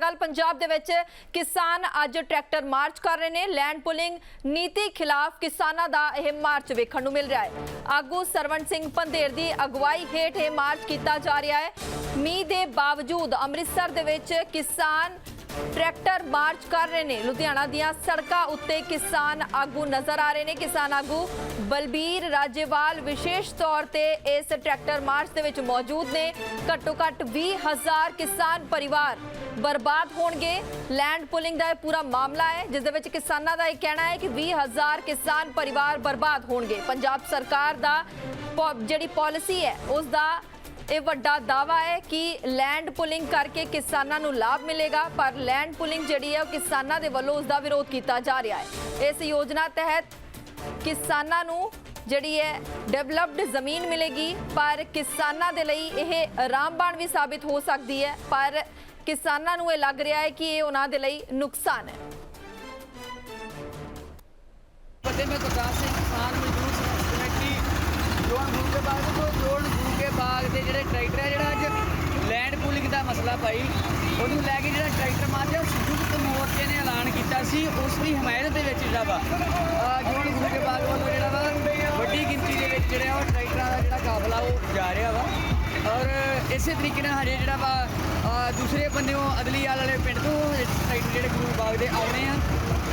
ਫਿਲਹਾਲ ਪੰਜਾਬ ਦੇ ਵਿੱਚ, ਕਿਸਾਨ ਅੱਜ ਟਰੈਕਟਰ ਮਾਰਚ ਕਰ ਰਹੇ ਨੇ। ਲੈਂਡ ਪੁਲਿੰਗ ਨੀਤੀ ਖਿਲਾਫ ਕਿਸਾਨਾਂ ਦਾ ਇਹ ਮਾਰਚ ਵੇਖਣ ਨੂੰ ਮਿਲ ਰਿਹਾ ਹੈ। ਆਗੂ ਸਰਵਣ ਸਿੰਘ ਪੰਧੇਰ ਦੀ ਅਗਵਾਈ ਹੇਠ ਇਹ ਮਾਰਚ ਕੀਤਾ ਜਾ ਰਿਹਾ ਹੈ। ਮੀਂਹ ਦੇ ਬਾਵਜੂਦ ਅੰਮ੍ਰਿਤਸਰ ਦੇ ਵਿੱਚ ਕਿਸਾਨ ਟਰੈਕਟਰ ਮਾਰਚ ਕਰ ਰਹੇ ਨੇ। ਲੁਧਿਆਣਾ ਦੀਆਂ ਸੜਕਾਂ ਉੱਤੇ ਕਿਸਾਨ ਆਗੂ ਨਜ਼ਰ ਆ ਰਹੇ ਨੇ। ਕਿਸਾਨ ਆਗੂ ਬਲਬੀਰ ਰਾਜੇਵਾਲ ਵਿਸ਼ੇਸ਼ ਤੌਰ ਤੇ ਇਸ ਟਰੈਕਟਰ ਮਾਰਚ ਦੇ ਵਿੱਚ ਮੌਜੂਦ ਨੇ। ਘੱਟੋ ਘੱਟ 20000 ਕਿਸਾਨ ਪਰਿਵਾਰ ਬਰਬਾਦ ਹੋਣਗੇ। ਲੈਂਡ ਪੁਲਿੰਗ ਦਾ ਇਹ ਪੂਰਾ ਮਾਮਲਾ ਹੈ, ਜਿਸ ਦੇ ਵਿੱਚ ਕਿਸਾਨਾਂ ਦਾ ਇਹ ਕਹਿਣਾ ਹੈ ਕਿ 20000 ਕਿਸਾਨ ਪਰਿਵਾਰ ਬਰਬਾਦ ਹੋਣਗੇ। ਪੰਜਾਬ ਸਰਕਾਰ ਦਾ ਜਿਹੜੀ ਪਾਲਿਸੀ ਹੈ, ਉਸ ਦਾ ਇਹ ਵੱਡਾ ਦਾਵਾ ਹੈ ਕਿ ਲੈਂਡ ਪੁਲਿੰਗ ਕਰਕੇ ਕਿਸਾਨਾਂ ਨੂੰ ਲਾਭ ਮਿਲੇਗਾ, ਪਰ ਲੈਂਡ ਪੁਲਿੰਗ ਜਿਹੜੀ ਹੈ ਉਹ ਕਿਸਾਨਾਂ ਦੇ ਵੱਲੋਂ ਉਸ ਦਾ ਵਿਰੋਧ ਕੀਤਾ ਜਾ ਰਿਹਾ ਹੈ। ਇਸ ਯੋਜਨਾ ਤਹਿਤ ਕਿਸਾਨਾਂ ਨੂੰ ਜਿਹੜੀ ਹੈ ਡਿਵੈਲਪਡ ਜ਼ਮੀਨ ਮਿਲੇਗੀ, ਪਰ ਕਿਸਾਨਾਂ ਦੇ ਲਈ ਇਹ ਰਾਮਬਾਣ ਵੀ ਸਾਬਿਤ ਹੋ ਸਕਦੀ ਹੈ, ਪਰ ਕਿਸਾਨਾਂ ਨੂੰ ਇਹ ਲੱਗ ਰਿਹਾ ਹੈ ਕਿ ਇਹ ਉਹਨਾਂ ਦੇ ਲਈ ਨੁਕਸਾਨ ਹੈ। ਫਤਿਹ ਮੈਂ ਗੁਰਦਾਸ ਸਿੰਘ, ਕਿਸਾਨ ਮਜ਼ਦੂਰ ਜੋਨ ਗੁਰੂ ਕੇ ਬਾਗ ਤੋਂ ਜੋਨ ਗੁਰੂ ਕੇ ਬਾਗ ਦੇ ਜਿਹੜੇ ਟਰੈਕਟਰ ਹੈ ਜਿਹੜਾ ਅੱਜ ਲੈਂਡ ਪੂਲਿੰਗ ਦਾ ਮਸਲਾ ਭਾਈ, ਉਹਨੂੰ ਲੈ ਕੇ ਜਿਹੜਾ ਟਰੈਕਟਰ ਮਾਰਿਆ ਸੰਯੁਕਤ ਮੋਰਚੇ ਨੇ ਐਲਾਨ ਕੀਤਾ ਸੀ, ਉਸ ਦੀ ਹਮਾਇਤ ਦੇ ਵਿੱਚ ਜਿਹੜਾ ਵਾ, ਅਹ, ਜੋਨ ਗੁਰੂ ਕੇ ਬਾਗ ਵੱਲੋਂ ਜਿਹੜਾ ਵਾ, ਵੱਡੀ ਗਿਣਤੀ ਦੇ ਵਿੱਚ ਜਿਹੜਾ ਉਹ ਟਰੈਕਟਰਾਂ ਦਾ ਜਿਹੜਾ ਕਾਫਲਾ ਉਹ ਜਾ ਰਿਹਾ ਵਾ। ਔਰ ਇਸੇ ਤਰੀਕੇ ਨਾਲ ਹਜੇ ਜਿਹੜਾ ਵਾ, ਅਹ, ਦੂਸਰੇ ਬੰਨਿਓ ਅਦਲੀਆਲ ਵਾਲੇ ਪਿੰਡ ਤੋਂ ਟਰੈਕਟਰ ਜਿਹੜੇ ਗੁਰੂ ਬਾਗ ਦੇ ਆਉਣੇ ਆ।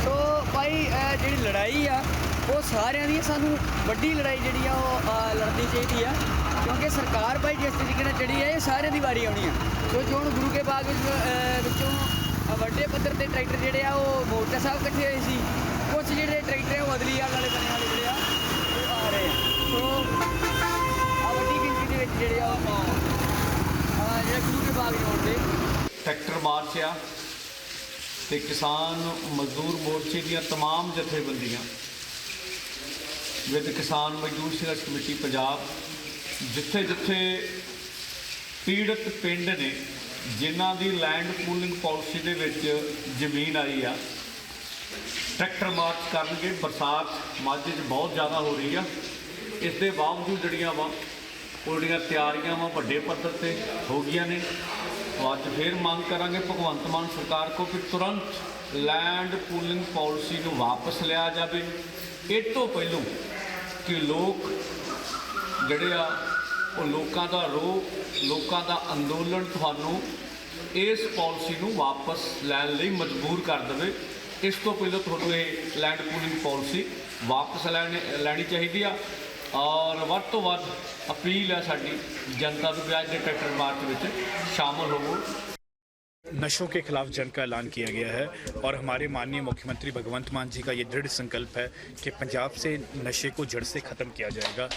ਸੋ ਭਾਈ ਜਿਹੜੀ ਲੜਾਈ ਆ ਉਹ ਸਾਰਿਆਂ ਦੀ ਸਾਨੂੰ ਵੱਡੀ ਲੜਾਈ ਜਿਹੜੀ ਆ ਉਹ ਅਹ ਲੜਨੀ ਚਾਹੀਦੀ ਆ ਕਿਉਂਕਿ ਸਰਕਾਰ ਭਾਈ ਜਿਸ ਤਰੀਕੇ ਨਾਲ ਚੜੀ ਹੈ ਇਹ ਸਾਰਿਆਂ ਦੀ ਵਾਰੀ ਆਉਣੀ ਆ ਸੋ ਜੋ ਹੁਣ ਗੁਰੂ ਕੇ ਬਾਗ ਵਿੱਚ, ਅਹ, ਵਿੱਚੋਂ ਅਹ, ਵੱਡੇ ਪੱਧਰ ਤੇ ਟਰੈਕਟਰ ਜਿਹੜੇ ਆ ਉਹ ਮੋਰਚਾ ਸਾਹਿਬ ਇਕੱਠੇ ਹੋਏ ਸੀ ਕੁਝ ਜਿਹੜੇ ਟਰੈਕਟਰ ਆ ਉਹ ਅਦਲੀਵਾਲ ਵਾਲੇ ਬੰਨੇ ਵਾਲੇ ਜਿਹੜੇ ਆ ਉਹ ਆ ਰਹੇ ਆ ਸੋ ਆ ਵੱਡੀ ਗਿਣਤੀ ਦੇ ਵਿੱਚ ਜਿਹੜੇ ਆ ਉਹ ਆ ਜਿਹੜੇ ਗੁਰੂ ਕੇ ਬਾਗ ਜਾਣ ਦੇ ਟਰੈਕਟਰ ਮਾਰਚ ਆ ਤੇ ਕਿਸਾਨ ਮਜ਼ਦੂਰ ਮੋਰਚੇ ਦੀਆਂ तमाम ਜਥੇਬੰਦੀਆਂ ਵਿਦ ਕਿਸਾਨ ਮਜ਼ਦੂਰ ਸੰਘਰਸ਼ ਕਮੇਟੀ ਪੰਜਾਬ, ਜਿੱਥੇ ਜਿੱਥੇ ਪੀੜਤ ਪਿੰਡ ਨੇ, ਜਿਨ੍ਹਾਂ ਦੀ ਲੈਂਡ ਪੂਲਿੰਗ ਪਾਲਿਸੀ ਦੇ ਵਿੱਚ ਜ਼ਮੀਨ ਆਈ ਆ, ਟਰੈਕਟਰ ਮਾਰਚ ਕਰਨਗੇ, ਬਰਸਾਤ ਮਾਝੇ 'ਚ ਬਹੁਤ ਜ਼ਿਆਦਾ ਹੋ ਰਹੀ ਆ। ਇਸ ਦੇ ਬਾਵਜੂਦ ਜਿਹੜੀਆਂ ਵਾ ਉਹ ਜਿਹੜੀਆਂ ਤਿਆਰੀਆਂ ਵਾ ਵੱਡੇ ਪੱਧਰ ਤੇ ਹੋ ਗਈਆਂ ਨੇ। ਅੱਜ ਫੇਰ ਮੰਗ ਕਰਾਂਗੇ ਭਗਵੰਤ ਮਾਨ ਸਰਕਾਰ ਕੋ ਕਿ ਤੁਰੰਤ ਲੈਂਡ ਪੂਲਿੰਗ ਪਾਲਿਸੀ ਨੂੰ ਵਾਪਸ ਲਿਆ ਜਾਵੇ। ਇਹ ਤੋਂ ਪਹਿਲਾਂ ਕਿ ਲੋਕ ਜਿਹੜੇ ਆ, ਉਹ ਲੋਕਾਂ ਦਾ ਰੋਹ, ਲੋਕਾਂ ਦਾ ਅੰਦੋਲਨ ਤੁਹਾਨੂੰ ਇਸ ਪਾਲਿਸੀ ਨੂੰ ਵਾਪਸ ਲੈਣ ਲਈ ਮਜਬੂਰ ਕਰ ਦੇਵੇ। ਇਸ ਤੋਂ ਪਹਿਲਾਂ ਤੁਹਾਨੂੰ ਇਹ ਲੈਂਡ ਪੂਲਿੰਗ ਪਾਲਿਸੀ ਵਾਪਸ ਲੈਣ, ਲੈਣੀ ਚਾਹੀਦੀ ਆ। ਔਰ ਵੱਧ ਤੋਂ ਵੱਧ ਅਪੀਲ ਹੈ ਸਾਡੀ ਜਨਤਾ ਨੂੰ ਵੀ ਅੱਜ ਦੇ ਟਰੈਕਟਰ ਮਾਰਚ ਵਿੱਚ ਸ਼ਾਮਲ ਹੋਵੋ। नशों के खिलाफ जंग का ऐलान किया गया है और हमारे माननीय मुख्यमंत्री भगवंत मान जी का ये दृढ़ संकल्प है कि पंजाब से नशे को जड़ से ख़त्म किया जाएगा।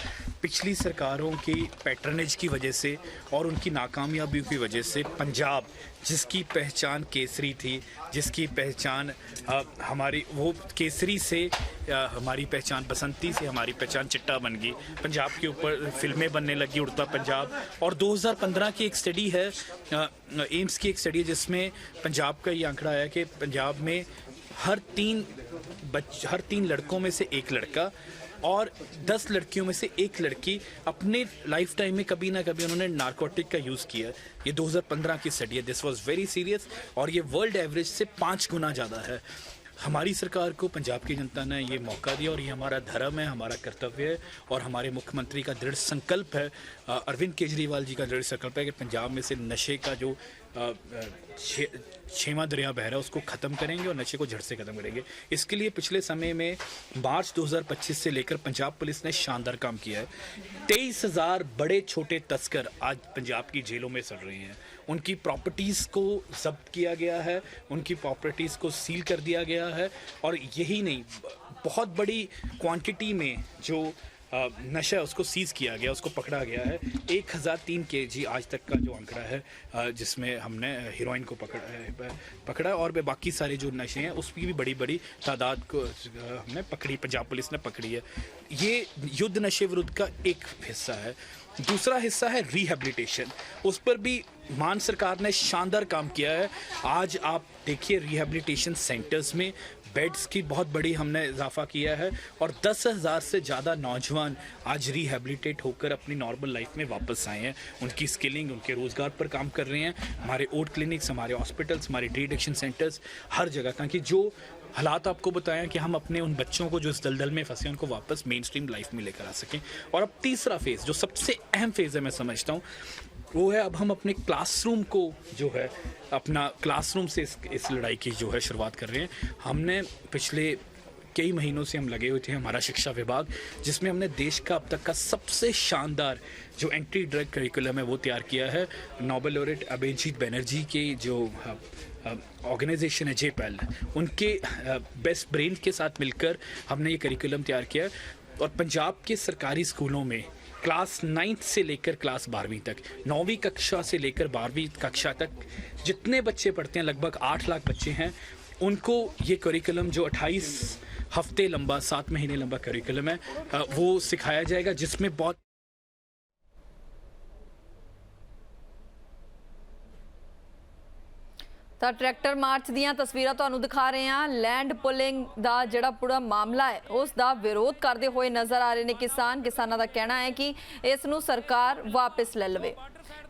पिछली सरकारों की पैटर्नेज की वजह से और उनकी नाकामयाबियों की वजह से पंजाब जिसकी पहचान केसरी थी, जिसकी पहचान हमारी, वो केसरी से हमारी पहचान बसंती से हमारी पहचान चिट्टा बन गई। पंजाब के ऊपर फ़िल्में बनने लगी, उड़ता पंजाब। और 2015 की एक स्टडी है एम्स की एक स्टडी है, जिसमें पंजाब का ये आंकड़ा आया कि पंजाब में हर तीन बच, हर तीन लड़कों में से एक लड़का और दस लड़कियों में से एक लड़की अपने लाइफ टाइम में कभी ना कभी उन्होंने नारकोटिक का यूज़ किया। ये 2015 की स्टडी है। दिस वाज वेरी सीरियस और ये वर्ल्ड एवरेज से पाँच गुना ज़्यादा है। हमारी सरकार को, पंजाब की जनता ने ये मौका दिया और ये हमारा धर्म है, हमारा कर्तव्य है और हमारे मुख्यमंत्री का दृढ़ संकल्प है। अरविंद केजरीवाल जी का दृढ़ संकल्प है कि पंजाब में से नशे का जो छेवां दरिया बह रहा है उसको ख़त्म करेंगे और नशे को जड़ से ख़त्म करेंगे। इसके लिए पिछले समय में मार्च 2025 से लेकर पंजाब पुलिस ने शानदार काम किया है। तेईस हज़ार बड़े छोटे तस्कर आज पंजाब की जेलों में सड़ रहे हैं। उनकी प्रॉपर्टीज़ को जब्त किया गया है, उनकी प्रॉपर्टीज़ को सील कर दिया गया है और यही नहीं बहुत बड़ी क्वांटिटी में जो नशा उसको सीज किया गया, उसको पकड़ा गया है। एक हज़ार तीन के जी आज तक का जो आंकड़ा है जिसमें हमने हीरोइन को पकड़ा है पकड़ा और बाकी सारे जो नशे हैं, उसकी भी बड़ी बड़ी तादाद को हमने पकड़ी, पंजाब पुलिस ने पकड़ी है। ये युद्ध नशे विरुद्ध का एक हिस्सा है। दूसरा हिस्सा है रिहेबिलिटेशन उस पर भी मान सरकार ने शानदार काम किया है। आज आप देखिए रिहैबिलिटेशन सेंटर्स में बेड्स की बहुत बड़ी हमने इजाफा किया है और दस हज़ार से ज़्यादा नौजवान आज रिहैबिलिटेट होकर अपनी नॉर्मल लाइफ में वापस आए हैं। उनकी स्किलिंग उनके रोज़गार पर काम कर रहे हैं। हमारे ओट क्लिनिक्स हमारे हॉस्पिटल्स हमारे डी सेंटर्स हर जगह। ताकि जो हालात आपको बताएँ कि हम अपने उन बच्चों को जो इस दलदल में फंसे उनको वापस मेन स्ट्रीम लाइफ में लेकर आ सकें। और अब तीसरा फ़ेज़ जो सबसे अहम फ़ेज़ है, मैं समझता हूँ वो है अब हम अपने क्लासरूम को जो है अपना क्लासरूम से इस, इस लड़ाई की जो है शुरुआत कर रहे हैं। हमने पिछले कई महीनों से हम लगे हुए थे हमारा शिक्षा विभाग जिसमें हमने देश का अब तक का सबसे शानदार जो एंटी ड्रग करिकुलम है वो तैयार किया है। नोबेल लॉरेट अभिजीत बनर्जी के जो ऑर्गेनाइजेशन है जेपैल उनके बेस्ट ब्रेन के साथ मिलकर हमने ये करिकुलम तैयार किया और पंजाब के सरकारी स्कूलों में क्लास नाइन्थ से लेकर क्लास बारहवीं तक, नौवीं कक्षा से लेकर बारहवीं कक्षा तक जितने बच्चे पढ़ते हैं, लगभग आठ लाख बच्चे हैं, उनको ये करिकुलम जो 28 हफ़्ते लंबा, सात महीने लंबा करिकुलम है वो सिखाया जाएगा, जिसमें बहुत ਤਾਂ ਟਰੈਕਟਰ ਮਾਰਚ ਦੀਆਂ ਤਸਵੀਰਾਂ ਤੁਹਾਨੂੰ ਦਿਖਾ ਰਹੇ ਹਾਂ। ਲੈਂਡ ਪੁਲਿੰਗ ਦਾ ਜਿਹੜਾ ਪੂਰਾ ਮਾਮਲਾ ਹੈ, ਉਸ ਦਾ ਵਿਰੋਧ ਕਰਦੇ ਹੋਏ ਨਜ਼ਰ ਆ ਰਹੇ ਨੇ ਕਿਸਾਨ। ਕਿਸਾਨਾਂ ਦਾ ਕਹਿਣਾ ਹੈ ਕਿ ਇਸ ਨੂੰ ਸਰਕਾਰ ਵਾਪਸ ਲੈ ਲਵੇ।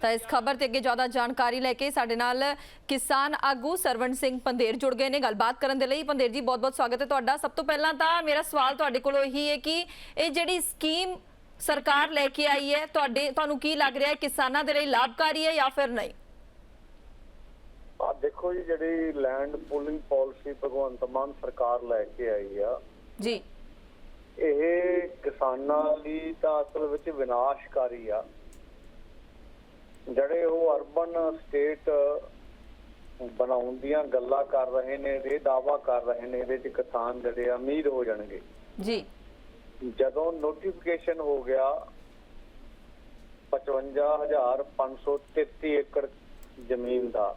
ਤਾਂ ਇਸ ਖਬਰ ਤੇ ਅੱਗੇ ਜ਼ਿਆਦਾ ਜਾਣਕਾਰੀ ਲੈ ਕੇ ਸਾਡੇ ਨਾਲ ਕਿਸਾਨ ਆਗੂ ਸਰਵਣ ਸਿੰਘ ਪੰਦੇਰ ਜੁੜ ਗਏ ਨੇ। ਗੱਲਬਾਤ ਕਰਨ ਦੇ ਲਈ ਪੰਦੇਰ ਜੀ, ਬਹੁਤ-ਬਹੁਤ ਸਵਾਗਤ ਹੈ ਤੁਹਾਡਾ। ਸਭ ਤੋਂ ਪਹਿਲਾਂ ਤਾਂ ਮੇਰਾ ਸਵਾਲ ਤੁਹਾਡੇ ਕੋਲੋਂ ਇਹੀ ਹੈ ਕਿ ਇਹ ਜਿਹੜੀ ਸਕੀਮ ਸਰਕਾਰ ਲੈ ਕੇ ਆਈ ਹੈ, ਤੁਹਾਡੇ ਤੁਹਾਨੂੰ ਕੀ ਲੱਗ ਰਿਹਾ ਹੈ? ਕਿਸਾਨਾਂ ਦੇ ਲਈ ਲਾਭਕਾਰੀ ਹੈ ਜਾਂ ਫਿਰ ਨਹੀਂ? ਦੇਖੋ ਜੀ ਜਿਹੜੀ land pooling policy Bhagwant Mann ਸਰਕਾਰ ਲੈ ਕੇ ਆਈ ਆ ਜੀ। ਇਹ ਕਿਸਾਨਾਂ ਲਈ ਤਾਂ ਅਸਲ ਵਿੱਚ ਵਿਨਾਸ਼ਕਾਰੀ ਆ। ਜਿਹੜੇ ਉਹ ਅਰਬਨ ਸਟੇਟ ਬਣਾਉਣ ਦੀਆਂ ਗੱਲਾਂ ਕਰ ਰਹੇ ਨੇ ਇਹ ਦਾਵਾ ਕਰ ਰਹੇ ਨੇ ਇਹਦੇ ਚ ਕਿਸਾਨ ਜਿਹੜੇ ਅਮੀਰ ਹੋ ਜਾਣਗੇ। ਜੀ। ਜਦੋਂ ਨੋਟੀਫਿਕੇਸ਼ਨ ਹੋ ਗਿਆ 55533 ਏਕੜ ਜ਼ਮੀਨ ਦਾ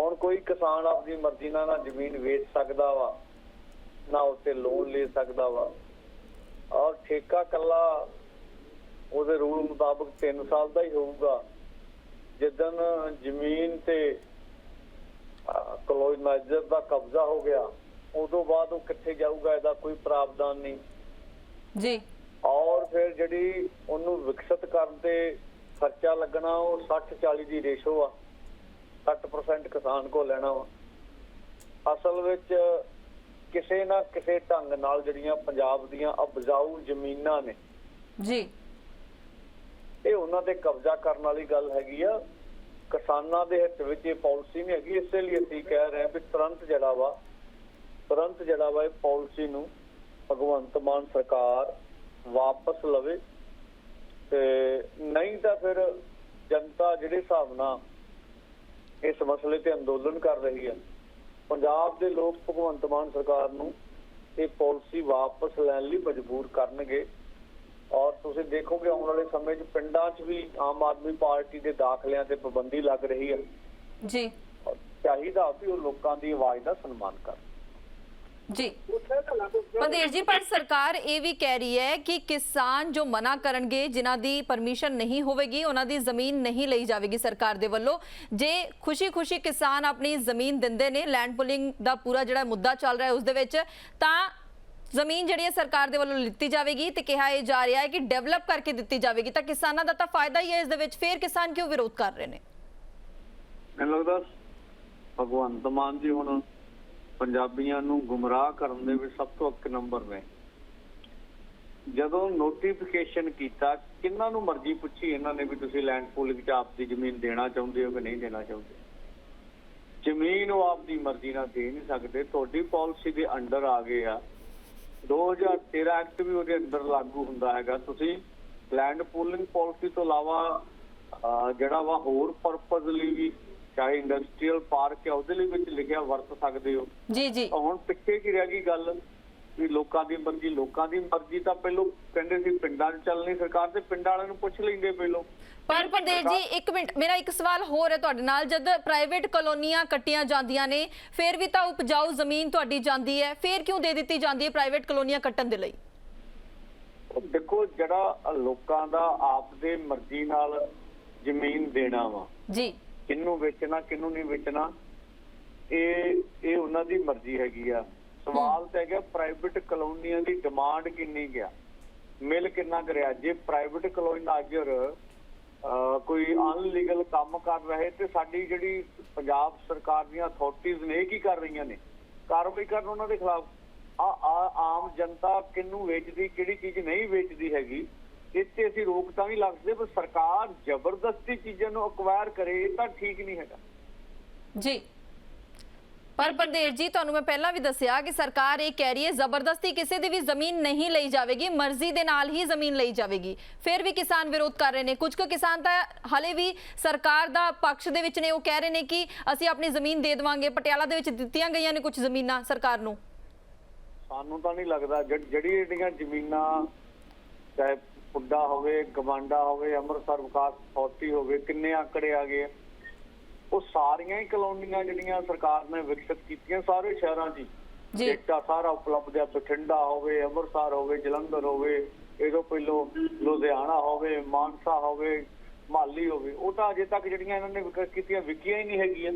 ਹੁਣ ਕੋਈ ਕਿਸਾਨ ਆਪਣੀ ਮਰਜ਼ੀ ਨਾਲ ਨਾ ਜ਼ਮੀਨ ਵੇਚ ਸਕਦਾ ਵਾ ਨਾ ਉੱਤੇ ਲੋਨ ਲੈ ਸਕਦਾ ਵਾ। ਔਰ ਠੇਕਾ ਕੱਲਾ ਉਹਦੇ ਰੂਲ ਮੁਤਾਬਕ 3 ਸਾਲ ਦਾ ਹੀ ਹੋਊਗਾ। ਜਿੱਦਨ ਜ਼ਮੀਨ ਤੇ ਕਲੋਨਾਈਜ਼ਰ ਦਾ ਕਬਜ਼ਾ ਹੋ ਗਿਆ ਉਦੋਂ ਬਾਅਦ ਉਹ ਕਿੱਥੇ ਜਾਊਗਾ ਇਹਦਾ ਕੋਈ ਪ੍ਰਾਵਧਾਨ ਨਹੀਂ। ਜੀ। ਔਰ ਫਿਰ ਜਿਹੜੀ ਉਹਨੂੰ ਵਿਕਸਿਤ ਕਰਨ ਤੇ ਖਰਚਾ ਲੱਗਣਾ ਉਹ 60 40 ਦੀ ਰੇਸ਼ੋ ਆ। 60% ਕਿਸਾਨ ਕੋ ਲੈਣਾ ਵਾ। ਅਸਲ ਵਿੱਚ ਕਿਸੇ ਨਾ ਕਿਸੇ ਢੰਗ ਨਾਲ ਜਿਹੜੀਆਂ ਪੰਜਾਬ ਦੀਆਂ ਉਪਜਾਊ ਜ਼ਮੀਨਾਂ ਨੇ ਜੀ। ਇਹ ਉਹਨਾਂ ਤੇ ਕਬਜ਼ਾ ਕਰਨ ਵਾਲੀ ਗੱਲ ਹੈਗੀ ਆ। ਕਿਸਾਨਾਂ ਦੇ ਹਿੱਤ ਵਿੱਚ ਇਹ ਪਾਲਿਸੀ ਨਹੀਂ ਹੈਗੀ ਇਸੇ ਲਈ ਅਸੀਂ ਕਹਿ ਰਹੇ ਹਾਂ ਵੀ ਤੁਰੰਤ ਜਿਹੜਾ ਵਾ ਤੁਰੰਤ ਜਿਹੜਾ ਵਾ ਇਹ ਪਾਲਿਸੀ ਨੂੰ ਭਗਵੰਤ ਮਾਨ ਸਰਕਾਰ ਵਾਪਸ ਲਵੇ ਤੇ ਨਹੀਂ ਤਾਂ ਫਿਰ ਜਨਤਾ ਜਿਹੜੇ ਹਿਸਾਬ ਨਾਲ ਇਸ ਮਸਲੇ ਤੇ ਅੰਦੋਲਨ ਕਰ ਰਹੀ ਹੈ। ਪੰਜਾਬ ਦੇ ਲੋਕ ਭਗਵੰਤ ਮਾਨ ਸਰਕਾਰ ਨੂੰ ਇਹ ਪਾਲਿਸੀ ਵਾਪਸ ਲੈਣ ਲਈ ਮਜਬੂਰ ਕਰਨਗੇ। ਔਰ ਤੁਸੀਂ ਦੇਖੋਗੇ ਆਉਣ ਵਾਲੇ ਸਮੇਂ 'ਚ ਪਿੰਡਾਂ 'ਚ ਵੀ ਆਮ ਆਦਮੀ ਪਾਰਟੀ ਦੇ ਦਾਖਲਿਆਂ ਤੇ ਪਾਬੰਦੀ ਲੱਗ ਰਹੀ ਹੈ। ਜੀ। ਚਾਹੀਦਾ ਵੀ ਉਹ ਲੋਕਾਂ ਦੀ ਆਵਾਜ਼ ਦਾ ਸਨਮਾਨ ਕਰਨ। ਜੀ। ਪੰਦੇਰ ਜੀ, ਪਰ ਸਰਕਾਰ ਇਹ ਵੀ ਕਹਿ ਰਹੀ ਹੈ ਕਿ ਕਿਸਾਨ ਜੋ ਮਨਾ ਕਰਨਗੇ, ਜਿਨ੍ਹਾਂ ਦੀ ਪਰਮਿਸ਼ਨ ਨਹੀਂ ਹੋਵੇਗੀ, ਉਹਨਾਂ ਦੀ ਜ਼ਮੀਨ ਨਹੀਂ ਲਈ ਜਾਵੇਗੀ ਸਰਕਾਰ ਦੇ ਵੱਲੋਂ। ਜੇ ਖੁਸ਼ੀ-ਖੁਸ਼ੀ ਕਿਸਾਨ ਆਪਣੀ ਜ਼ਮੀਨ ਦਿੰਦੇ ਨੇ ਲੈਂਡ ਪੁਲਿੰਗ ਦਾ ਪੂਰਾ ਜਿਹੜਾ ਮੁੱਦਾ ਚੱਲ ਰਿਹਾ ਉਸ ਦੇ ਵਿੱਚ, ਤਾਂ ਜ਼ਮੀਨ ਜਿਹੜੀ ਹੈ ਸਰਕਾਰ ਦੇ ਵੱਲੋਂ ਲਿੱਤੀ ਜਾਵੇਗੀ ਤੇ ਕਿਹਾ ਇਹ ਜਾ ਰਿਹਾ ਹੈ ਕਿ ਡਿਵੈਲਪ ਕਰਕੇ ਦਿੱਤੀ ਜਾਵੇਗੀ। ਤਾਂ ਕਿਸਾਨਾਂ ਦਾ ਤਾਂ ਫਾਇਦਾ ਹੀ ਹੈ ਇਸ ਦੇ ਵਿੱਚ। ਫਿਰ ਕਿਸਾਨ ਕਿਉਂ ਵਿਰੋਧ ਕਰ ਰਹੇ ਨੇ? ਮੈਨੂੰ ਲੱਗਦਾ ਭਗਵੰਤ ਮਾਨ ਜੀ ਹੁਣ ਪੰਜਾਬੀਆਂ ਨੂੰ ਗੁੰਮਰਾਹ ਕਰਨ ਦੇ ਵਿੱਚ ਸਭ ਤੋਂ ਇੱਕ ਨੰਬਰ ਨੇ। ਜਦੋਂ ਨੋਟੀਫਿਕੇਸ਼ਨ ਕੀਤਾ, ਕਿੰਨਾਂ ਨੂੰ ਮਰਜ਼ੀ ਪੁੱਛੀ, ਇਹਨਾਂ ਨੇ ਵੀ ਤੁਸੀਂ ਲੈਂਡ ਪੂਲਿੰਗ 'ਚ ਆਪਦੀ ਜ਼ਮੀਨ ਦੇਣਾ ਚਾਹੁੰਦੇ ਹੋ ਕਿ ਨਹੀਂ ਦੇਣਾ ਚਾਹੁੰਦੇ? ਜ਼ਮੀਨ ਉਹ ਆਪਦੀ ਮਰਜ਼ੀ ਨਾਲ ਦੇ ਨਹੀਂ ਸਕਦੇ। ਤੁਹਾਡੀ ਪਾਲਿਸੀ ਦੇ ਅੰਡਰ ਆ ਗਏ ਆ। 2013 ਐਕਟ ਵੀ ਉਹਦੇ ਅੰਦਰ ਲਾਗੂ ਹੁੰਦਾ ਹੈਗਾ। ਤੁਸੀਂ ਲੈਂਡ ਪੂਲਿੰਗ ਪਾਲਿਸੀ ਤੋਂ ਇਲਾਵਾ ਜਿਹੜਾ ਵਾ ਹੋਰ ਪਰਪਸ ਲਈ ਵੀ ਚਾਹੇ ਇੰਡਸਟਰੀਅਲ ਪਾਰਕ ਹੈ ਉਹਦੇ ਲਈ ਵਿੱਚ ਲਿਖਿਆ ਵਰਤ ਸਕਦੇ ਹੋ। ਜੀ ਜੀ। ਹੁਣ ਪਿੱਛੇ ਕੀ ਰਹਿ ਗਈ ਗੱਲ ਵੀ ਲੋਕਾਂ ਦੀ ਮਰਜ਼ੀ ਲੋਕਾਂ ਦੀ ਮਰਜ਼ੀ ਤਾਂ ਪਹਿਲੋਂ ਕਹਿੰਦੇ ਸੀ ਪਿੰਡਾਂ 'ਚ ਚੱਲਣੀ ਸਰਕਾਰ ਤੇ ਪਿੰਡਾਂ ਵਾਲਿਆਂ ਨੂੰ ਪੁੱਛ ਲੈਂਦੇ ਪਹਿਲੋਂ। ਪਰ ਪੰਦੇਰ ਜੀ ਇੱਕ ਮਿੰਟ ਮੇਰਾ ਇੱਕ ਸਵਾਲ ਹੋਰ ਹੈ ਤੁਹਾਡੇ ਨਾਲ। ਜਦ ਪ੍ਰਾਈਵੇਟ ਕਲੋਨੀਆਂ ਕੱਟੀਆਂ ਜਾਂਦੀਆਂ ਨੇ ਫਿਰ ਵੀ ਤਾਂ ਉਪਜਾਊ ਜ਼ਮੀਨ ਤੁਹਾਡੀ ਜਾਂਦੀ ਹੈ। ਫਿਰ ਕਿਉਂ ਦੇ ਦਿੱਤੀ ਜਾਂਦੀ ਹੈ ਪ੍ਰਾਈਵੇਟ ਕਲੋਨੀਆਂ ਕੱਟਣ ਦੇ ਲਈ? ਦੇਖੋ ਜਿਹੜਾ ਲੋਕਾਂ ਦਾ ਆਪ ਦੇ ਮਰਜ਼ੀ ਨਾਲ ਜ਼ਮੀਨ ਦੇਣਾ ਵਾ ਜੀ। ਕਿਹਨੂੰ ਵੇਚਣਾ ਕਿਹਨੂੰ ਨਹੀਂ ਵੇਚਣਾ ਇਹ ਇਹ ਉਹਨਾਂ ਦੀ ਮਰਜ਼ੀ ਹੈਗੀ ਆ। ਸਵਾਲ ਤਾਂ ਹੈਗਾ ਪ੍ਰਾਈਵੇਟ ਕਲੋਨੀਆਂ ਦੀ ਡਿਮਾਂਡ ਕਿੰਨੀ ਗਿਆ ਮਿਲ ਕਿੰਨਾ ਕਰਿਆ ਜੇ ਪ੍ਰਾਈਵੇਟ ਕਲੋਨਾਈਜ਼ਰ ਅਹ, ਕੋਈ ਅਨਲੀਗਲ ਕੰਮ ਕਰ ਰਹੇ ਤੇ ਸਾਡੀ ਜਿਹੜੀ ਪੰਜਾਬ ਸਰਕਾਰ ਦੀਆਂ ਅਥਾਰਟੀਆਂ ਨੇ ਇਹ ਕੀ ਕਰ ਰਹੀਆਂ ਨੇ? ਕਾਰਵਾਈ ਕਰਨ ਉਹਨਾਂ ਦੇ ਖਿਲਾਫ। ਆ ਆਮ ਜਨਤਾ ਕਿਹਨੂੰ ਵੇਚਦੀ ਕਿਹੜੀ ਚੀਜ਼ ਨਹੀਂ ਵੇਚਦੀ ਹੈਗੀ? ਇੱਥੇ ਅਸੀਂ ਰੋਕ ਤਾਂ ਨਹੀਂ ਲੱਗਦੇ ਪਰ ਸਰਕਾਰ ਜ਼ਬਰਦਸਤੀ ਚੀਜ਼ਾਂ ਨੂੰ ਅਕਵਾਇਰ ਕਰੇ ਇਹ ਤਾਂ ਠੀਕ ਨਹੀਂ ਹੈਗਾ। ਜੀ। ਪਰ ਪੰਦੇਰ ਜੀ ਤੁਹਾਨੂੰ ਮੈਂ ਪਹਿਲਾਂ ਵੀ ਦੱਸਿਆ ਕਿ ਸਰਕਾਰ ਇਹ ਕਹਿ ਰਹੀ ਹੈ ਜ਼ਬਰਦਸਤੀ ਕਿਸੇ ਦੀ ਵੀ ਜ਼ਮੀਨ ਨਹੀਂ ਲਈ ਜਾਵੇਗੀ ਮਰਜ਼ੀ ਦੇ ਨਾਲ ਹੀ ਜ਼ਮੀਨ ਲਈ ਜਾਵੇਗੀ। ਫਿਰ ਵੀ ਕਿਸਾਨ ਵਿਰੋਧ ਕਰ ਰਹੇ ਨੇ। ਕੁਝ ਕੁ ਕਿਸਾਨ ਤਾਂ ਹਲੇ ਵੀ ਸਰਕਾਰ ਦਾ ਪੱਖ ਦੇ ਵਿੱਚ ਨੇ ਉਹ ਕਹਿ ਰਹੇ ਨੇ ਕਿ ਅਸੀਂ ਆਪਣੀ ਜ਼ਮੀਨ ਦੇ ਦੇਵਾਂਗੇ ਪਟਿਆਲਾ ਦੇ ਵਿੱਚ ਦਿੱਤੀਆਂ ਗਈਆਂ ਨੇ ਕੁਝ ਜ਼ਮੀਨਾਂ ਸਰਕਾਰ ਨੂੰ। ਸਾਨੂੰ ਤਾਂ ਨਹੀਂ ਲੱਗਦਾ ਜਿਹ- ਜਿਹੜੀ ਜਿਹੜੀਆਂ ਜ਼ਮੀਨਾਂ ਚਾਹੇ ਪੁੱਡਾ ਹੋਵੇ ਗਵਾਂਡਾ ਹੋਵੇ ਅੰਮ੍ਰਿਤਸਰ ਵਿਕਾਸ ਅਥਾਰਟੀ ਹੋਵੇ ਕਿੰਨੇ ਆંકੜੇ ਆ ਗਏ। ਉਹ ਸਾਰੀਆਂ ਹੀ ਕਲੋਨੀਆਂ ਜਿਹੜੀਆਂ ਸਰਕਾਰ ਨੇ ਵਿਕਸਿਤ ਕੀਤੀਆਂ ਸਾਰੇ ਸ਼ਹਿਰਾਂ 'ਚ। ਜੀ। ਡੇਟਾ ਸਾਰਾ ਉਪਲਬਧ ਹੈ ਬਠਿੰਡਾ ਹੋਵੇ ਅੰਮ੍ਰਿਤਸਰ ਹੋਵੇ ਜਲੰਧਰ ਹੋਵੇ ਇਹਦੋਂ ਪਹਿਲੋਂ ਲੁਧਿਆਣਾ ਹੋਵੇ ਮਾਨਸਾ ਹੋਵੇ ਮਾਲੀ ਹੋਵੇ। ਉਹ ਤਾਂ ਅਜੇ ਤੱਕ ਜਿਹੜੀਆਂ ਇਹਨਾਂ ਨੇ ਵਿਕਸਿਤ ਕੀਤੀਆਂ ਵਿਕੀਆਂ ਹੀ ਨਹੀਂ ਹੈਗੀਆਂ।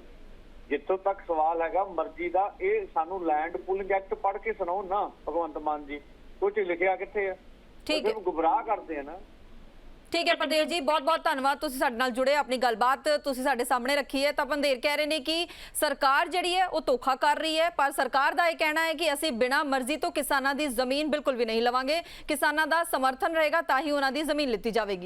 ਜਿੱਥੋਂ ਤੱਕ ਸਵਾਲ ਹੈਗਾ ਮਰਜ਼ੀ ਦਾ ਇਹ ਸਾਨੂੰ ਲੈਂਡ ਪੂਲਿੰਗ ਐਕਟ ਪੜ੍ਹ ਕੇ ਸੁਣਾਓ ਨਾ ਭਗਵੰਤ ਮਾਨ ਜੀ। ਕੁਝ ਲਿਖਿਆ ਕਿੱਥੇ ਆ? ਠੀਕ ਹੈ। ਗੁੰਮਰਾਹ ਕਰਦੇ ਆ ਨਾ। ਠੀਕ ਹੈ ਪੰਦੇਰ ਜੀ ਬਹੁਤ ਬਹੁਤ ਧੰਨਵਾਦ ਤੁਸੀਂ ਸਾਡੇ ਨਾਲ ਜੁੜੇ ਆਪਣੀ ਗੱਲਬਾਤ ਤੁਸੀਂ ਸਾਡੇ ਸਾਹਮਣੇ ਰੱਖੀ ਹੈ। ਤਾਂ ਪੰਦੇਰ ਕਹਿ ਰਹੇ ਨੇ ਕਿ ਸਰਕਾਰ ਜਿਹੜੀ ਹੈ ਉਹ ਧੋਖਾ ਕਰ ਰਹੀ ਹੈ ਪਰ ਸਰਕਾਰ ਦਾ ਇਹ ਕਹਿਣਾ ਹੈ ਕਿ ਅਸੀਂ ਬਿਨਾਂ ਮਰਜ਼ੀ ਤੋਂ ਕਿਸਾਨਾਂ ਦੀ ਜ਼ਮੀਨ ਬਿਲਕੁਲ ਵੀ ਨਹੀਂ ਲਵਾਂਗੇ। ਕਿਸਾਨਾਂ ਦਾ ਸਮਰਥਨ ਰਹੇਗਾ ਤਾਂ ਹੀ ਉਹਨਾਂ ਦੀ ਜ਼ਮੀਨ ਲਿੱਤੀ ਜਾਵੇਗੀ।